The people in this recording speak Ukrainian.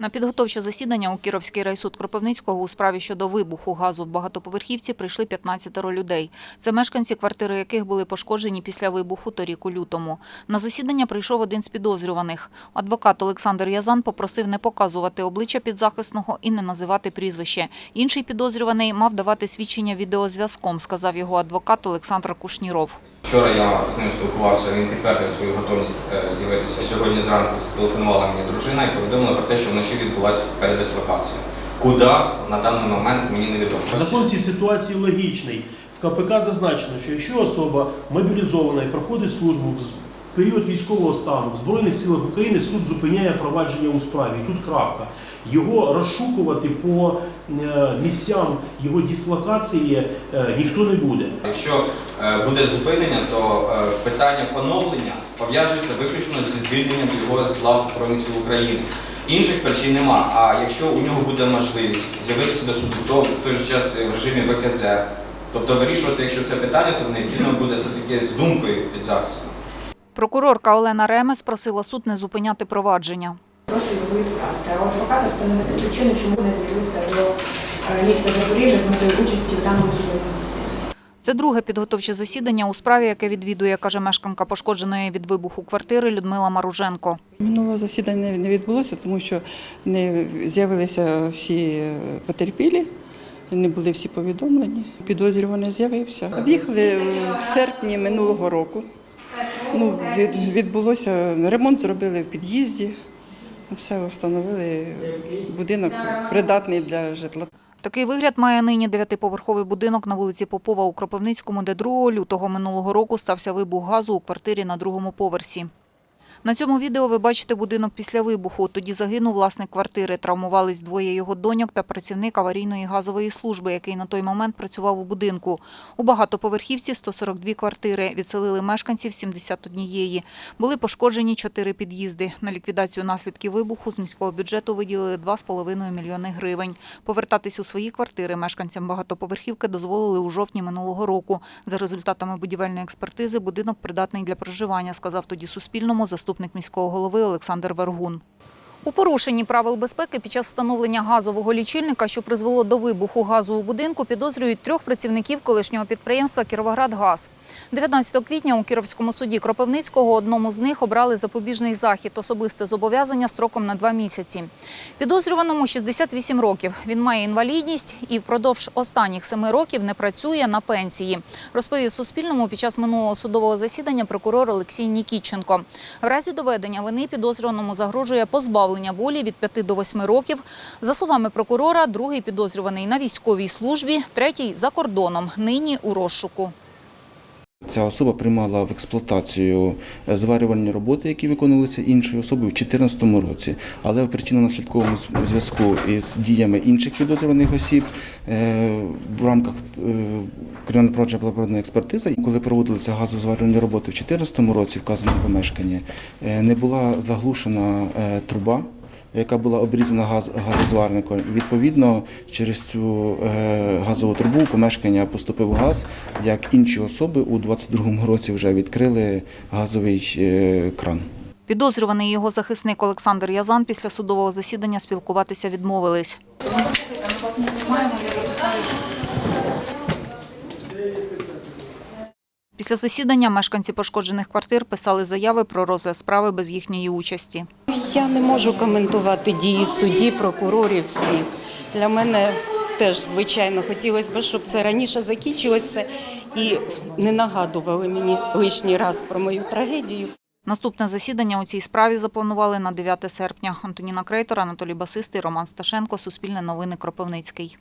На підготовче засідання у Кіровський райсуд Кропивницького у справі щодо вибуху газу в багатоповерхівці прийшли 15 людей. Це мешканці, квартири яких були пошкоджені після вибуху торік у лютому. На засідання прийшов один з підозрюваних. Адвокат Олександр Язан попросив не показувати обличчя підзахисного і не називати прізвище. Інший підозрюваний мав давати свідчення відеозв'язком, сказав його адвокат Олександр Кушніров. Вчора я з ним спілкувався, він підтвердив свою готовність е, з'явитися. Сьогодні зранку телефонувала мені дружина і повідомила про те, що вночі відбулася передислокація. Куди на даний момент мені невідомо. Закон в цій ситуації логічний. В КПК зазначено, що якщо особа мобілізована і проходить службу в період військового стану в Збройних силах України, суд зупиняє провадження у справі. Тут крапка. Його розшукувати по е, місцям його дислокації е, ніхто не буде. Якщо е, буде зупинення, то питання поновлення пов'язується виключно зі звільненням його з лав Збройних сил України. Інших причин нема. А якщо у нього буде можливість з'явитися до суду, то в той же час в режимі ВКЗ. Тобто вирішувати, якщо це питання, то необхідно буде все-таки з думкою під захистом. Прокурорка Олена Ремес просила суд не зупиняти провадження. Прошу його відкласти. А адвоката встановити причину, чому не з'явився до е, міста Запоріжжя з метою участі в даному судовому засіданні. Це друге підготовче засідання у справі, яке відвідує, каже мешканка пошкодженої від вибуху квартири Людмила Маруженко. Минулого засідання не відбулося, тому що не з'явилися всі е, потерпілі, не були всі повідомлені. Підозрюваний з'явився. В'їхали в серпні минулого року. Ну, від, відбулося ремонт зробили в під'їзді. Все встановили. Будинок придатний для житла. Такий вигляд має нині дев'ятиповерховий будинок на вулиці Попова у Кропивницькому, де 2 лютого минулого року стався вибух газу у квартирі на другому поверсі. На цьому відео ви бачите будинок після вибуху. Тоді загинув власник квартири. Травмувались двоє його доньок та працівник аварійної газової служби, який на той момент працював у будинку. У багатоповерхівці 142 квартири. Відселили мешканців 71. Були пошкоджені 4 під'їзди. На ліквідацію наслідків вибуху з міського бюджету виділили 2,5 мільйони гривень. Повертатись у свої квартири мешканцям багатоповерхівки дозволили у жовтні минулого року. За результатами будівельної експертизи будинок придатний для проживання, сказав тоді Суспільному заступник міського голови Олександр Вергун. У порушенні правил безпеки під час встановлення газового лічильника, що призвело до вибуху газу у будинку, підозрюють трьох працівників колишнього підприємства «Кіровоградгаз». 19 квітня у Кіровському суді Кропивницького одному з них обрали запобіжний захід – особисте зобов'язання строком на два місяці. Підозрюваному 68 років. Він має інвалідність і впродовж останніх семи років не працює на пенсії. Розповів Суспільному під час минулого судового засідання прокурор Олексій Нікітченко. В разі доведення вини підозрюваному загрожує позбавлення волі від 5 до 8 років. За словами прокурора, другий підозрюваний на військовій службі, третій за кордоном, нині у розшуку. Ця особа приймала в експлуатацію е, зварювальні роботи, які виконувалися іншою особою в 2014 році. Але в причинно-наслідковому зв'язку із діями інших підозрюваних осіб е, в рамках е, кримінально провадження була проведена експертиза. Коли проводилися газозварювальні роботи в 2014 році вказаному помешканні, не була заглушена труба яка була обрізана газ, газозварником. Відповідно, через цю е, газову трубу помешкання поступив газ, як інші особи у 22-му році вже відкрили газовий е, кран. Підозрюваний його захисник Олександр Язан після судового засідання спілкуватися відмовились. Після засідання мешканці пошкоджених квартир писали заяви про розгляд справи без їхньої участі. Я не можу коментувати дії судді, прокурорів всіх. Для мене теж, звичайно, хотілося б, щоб це раніше закінчилося і не нагадували мені лишній раз про мою трагедію. Наступне засідання у цій справі запланували на 9 серпня. Антоніна Крейтор, Анатолій Басистий, Роман Сташенко, Суспільне новини Кропивницький.